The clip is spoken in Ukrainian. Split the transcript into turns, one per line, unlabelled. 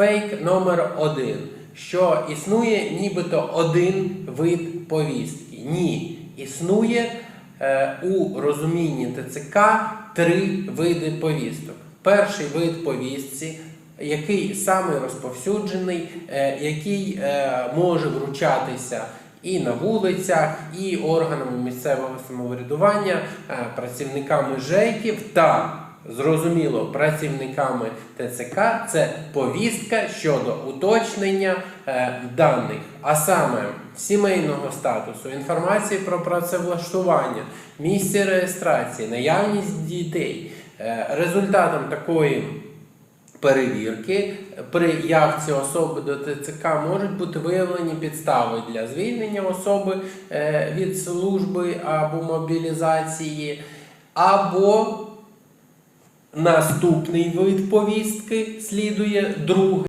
Фейк номер один, що існує нібито один вид повістки. Ні, існує е, у розумінні ТЦК три види повісток. Перший вид повістці, який самий розповсюджений, е, який е, може вручатися і на вулицях, і органами місцевого самоврядування, е, працівниками ЖЕКів та зрозуміло працівниками ТЦК це повістка щодо уточнення е, даних, а саме сімейного статусу, інформації про працевлаштування, місце реєстрації, наявність дітей. Е, результатом такої перевірки при явці особи до ТЦК можуть бути виявлені підстави для звільнення особи е, від служби або мобілізації, або наступний вид повістки слідує другий.